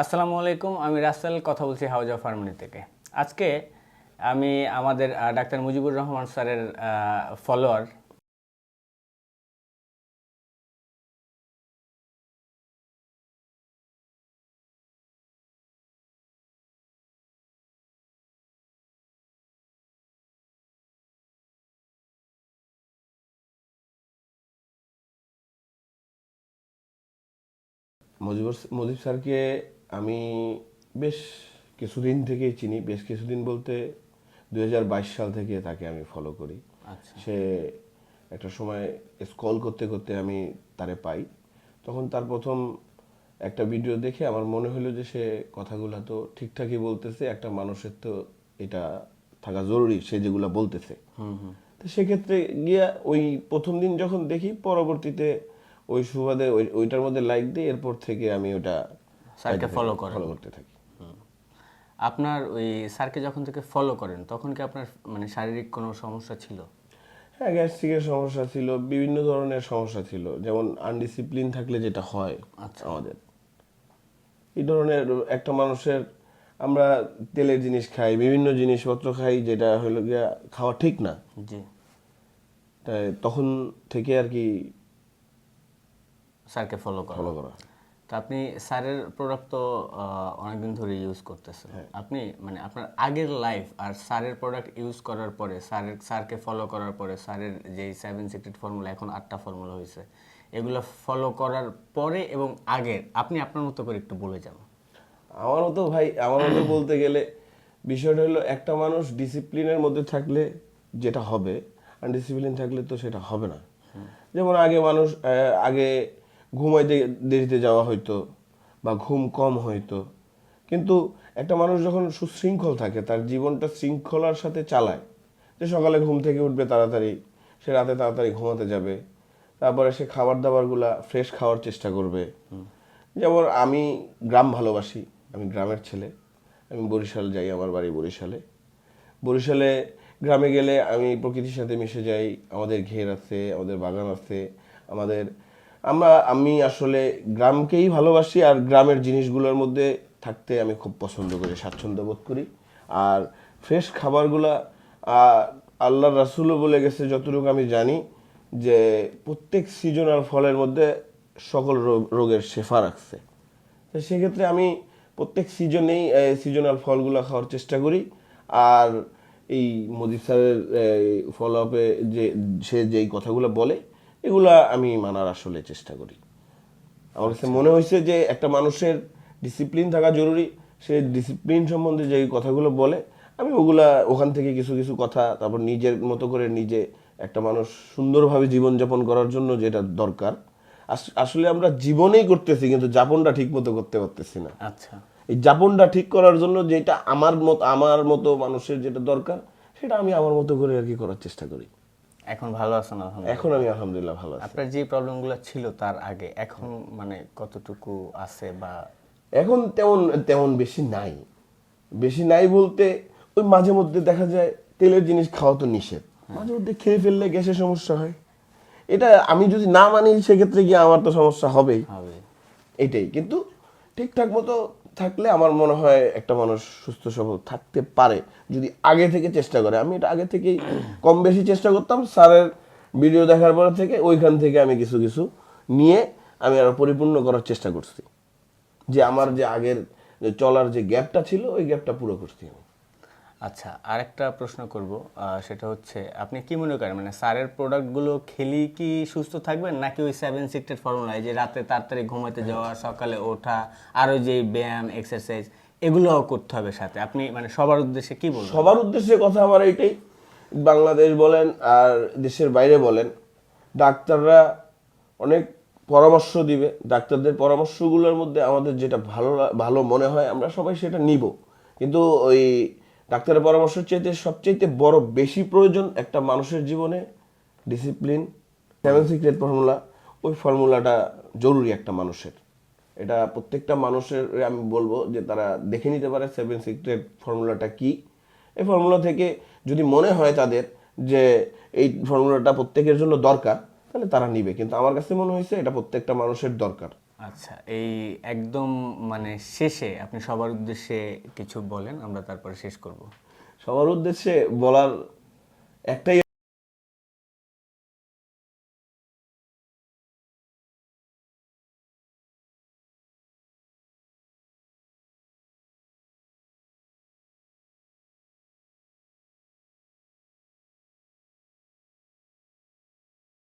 আসসালামু আলাইকুম, আমি রাসেল, কথা বলছি হাউজা ফার্মানি থেকে। আজকে আমি আমাদের ডাক্তার মুজিবুর রহমান স্যারের ফলোয়ার মজিবুর, মজিব স্যারকে আমি বেশ কিছুদিন থেকেই চিনি বেশ কিছুদিন বলতে দু হাজার বাইশ সাল থেকে তাকে আমি ফলো করি। আচ্ছা। সে একটা সময় স্কল করতে করতে আমি তারে পাই। তখন তার প্রথম একটা ভিডিও দেখে আমার মনে হলো যে সে কথাগুলো তো ঠিকঠাকই বলতেছে একটা মানুষের তো এটা থাকা জরুরি সে যেগুলো বলতেছে। তো সেক্ষেত্রে গিয়া ওই প্রথম দিন যখন দেখি পরবর্তীতে ওই সুবাদে ওই ওইটার মধ্যে লাইক দিই এরপর থেকে আমি ওটা স্যারকে ফলো করেন। ফলো করতে থাকি। আপনার ওই স্যারকে যখন থেকে ফলো করেন তখন কি আপনার মানে শারীরিক কোনো সমস্যা ছিল? হ্যাঁ গ্যাস্ট্রিকের সমস্যা ছিল বিভিন্ন ধরনের সমস্যা ছিল। যেমন আনডিসিপ্লিন থাকলে যেটা হয় আচ্ছা। আমাদের। এই ধরনের একটা মানুষের আমরা তেলের জিনিস খাই বিভিন্ন জিনিসপত্র খাই যেটা হলো গিয়া খাওয়া ঠিক না। জি। তাই তখন থেকে আর কি স্যারকে ফলো করেন ফলো করা। তা আপনি স্যারের প্রোডাক্ট তো অনেকদিন ধরে ইউজ করতেছেন। আপনি মানে আপনার আগের লাইফ আর স্যারের প্রোডাক্ট ইউজ করার পরে স্যারের স্যারকে ফলো করার পরে স্যারের যেই সেভেন সিক্রেট ফর্মুলা এখন আটটা ফর্মুলা হয়েছে এগুলো ফলো করার পরে এবং আগের আপনি আপনার মতো করে একটু বলে যান। আমার মতো ভাই আমার মতো বলতে গেলে বিষয়টা হলো একটা মানুষ ডিসিপ্লিনের মধ্যে থাকলে যেটা হবে আর ডিসিপ্লিন থাকলে তো সেটা হবে না। যেমন আগে মানুষ আগে ঘুমাইতে দেরিতে যাওয়া হইতো বা ঘুম কম হইতো। কিন্তু একটা মানুষ যখন সুশৃঙ্খল থাকে, তার জীবনটা শৃঙ্খলার সাথে চালায়। যে সকালে ঘুম থেকে উঠবে তাড়াতাড়ি, সে রাতে তাড়াতাড়ি ঘুমাতে যাবে। তারপরে সে খাবার দাবারগুলা ফ্রেশ খাওয়ার চেষ্টা করবে। যেমন আমি গ্রাম ভালোবাসি, আমি গ্রামের ছেলে। আমি বরিশাল যাই, আমার বাড়ি বরিশালে। বরিশালে গ্রামে গেলে আমি প্রকৃতির সাথে মিশে যাই, আমাদের ঘের আছে, আমাদের বাগান আছে, আমাদের আমরা, আমি আসলে গ্রামকেই ভালোবাসি আর গ্রামের জিনিসগুলোর মধ্যে থাকতে আমি খুব পছন্দ করি, স্বাচ্ছন্দ্য বোধ করি। আর ফ্রেশ খাবারগুলা আল্লাহ রাসুলও বলে গেছে, যতটুকু আমি জানি, যে প্রত্যেক সিজনাল ফলের মধ্যে সকল রোগ- রোগের শেফা রাখছে। তো সেক্ষেত্রে আমি প্রত্যেক সিজনেই সিজনাল ফলগুলো খাওয়ার চেষ্টা করি। আর এই মোদি স্যারের ফলো আপে যে, সে যেই কথাগুলো বলে এগুলা আমি মানার আসলে চেষ্টা করি। আমার কাছে মনে হয়েছে যে একটা মানুষের ডিসিপ্লিন থাকা জরুরি সে ডিসিপ্লিন সম্বন্ধে যে কথাগুলো বলে আমি ওগুলা ওখান থেকে কিছু কিছু কথা তারপর নিজের মতো করে নিজে একটা মানুষ সুন্দরভাবে জীবনযাপন করার জন্য যেটা দরকার। আস- আসলে আমরা জীবনেই করতেছি কিন্তু যাপনটা ঠিক মতো করতে পারতেছি না। আচ্ছা। এই যাপনটা ঠিক করার জন্য যেটা আমার মতো আমার মতো মানুষের যেটা দরকার সেটা আমি আমার মতো করে আর কি করার চেষ্টা করি। এখন ভালো আছেন আলহামদুলিল্লাহ। এখন আমি আলহামদুলিল্লাহ ভালো আছি। আপনার যে প্রবলেমগুলো ছিল তার আগে এখন মানে কতটুকু আছে বা? এখন তেমন তেমন বেশি নাই। বেশি নাই বলতে ওই মাঝে মধ্যে দেখা যায় তেলের জিনিস খাওয়া তো নিষেধ। মাঝে মধ্যে খেয়ে ফেললে গ্যাসের সমস্যা হয়। এটা আমি যদি না মানি সেক্ষেত্রে গিয়ে আমার তো সমস্যা হবেই। হবে। এটাই। কিন্তু ঠিকঠাক মতো থাকলে আমার মনে হয় একটা মানুষ সুস্থ সবল থাকতে পারে, যদি আগে থেকে চেষ্টা করে। আমি এটা আগে থেকেই কম বেশি চেষ্টা করতাম। স্যারের ভিডিও দেখার পর থেকে ওইখান থেকে আমি কিছু কিছু নিয়ে আমি আরও পরিপূর্ণ করার চেষ্টা করছি। যে আমার যে আগের চলার যে গ্যাপটা ছিল, ওই গ্যাপটা পুরো করছি আমি। আচ্ছা আরেকটা প্রশ্ন করব সেটা হচ্ছে আপনি কি মনে করেন মানে স্যারের প্রোডাক্টগুলো খেলি কি সুস্থ থাকবেন নাকি ওই সেভেন সিক্রেট ফর্মুলা যে রাতে তাড়াতাড়ি ঘুমাতে যাওয়া সকালে ওঠা আরও যে ব্যায়াম এক্সারসাইজ এগুলোও করতে হবে সাথে? আপনি মানে সবার উদ্দেশ্যে কি বলবেন? সবার উদ্দেশ্যে কথা আমার এইটাই বাংলাদেশ বলেন আর দেশের বাইরে বলেন ডাক্তাররা অনেক পরামর্শ দিবে ডাক্তারদের পরামর্শগুলোর মধ্যে আমাদের যেটা ভালো ভালো মনে হয় আমরা সবাই সেটা নিব। কিন্তু ওই ডাক্তারের পরামর্শের চাইতে সবচাইতে বড় বেশি প্রয়োজন একটা মানুষের জীবনে ডিসিপ্লিন সেভেন সিক্রেট ফর্মুলা ওই ফর্মুলাটা জরুরি একটা মানুষের। এটা প্রত্যেকটা মানুষের, আমি বলব যে তারা দেখে নিতে পারে সেভেন সিক্রেট ফর্মুলাটা কি। এই ফর্মুলা থেকে যদি মনে হয় তাদের যে এই ফর্মুলাটা প্রত্যেকের জন্য দরকার, তাহলে তারা নিবে। কিন্তু আমার কাছে মনে হয়েছে এটা প্রত্যেকটা মানুষের দরকার। আচ্ছা এই একদম মানে শেষে আপনি সবার উদ্দেশ্যে কিছু বলেন, আমরা তারপরে শেষ করব। সবার উদ্দেশ্যে বলার একটাই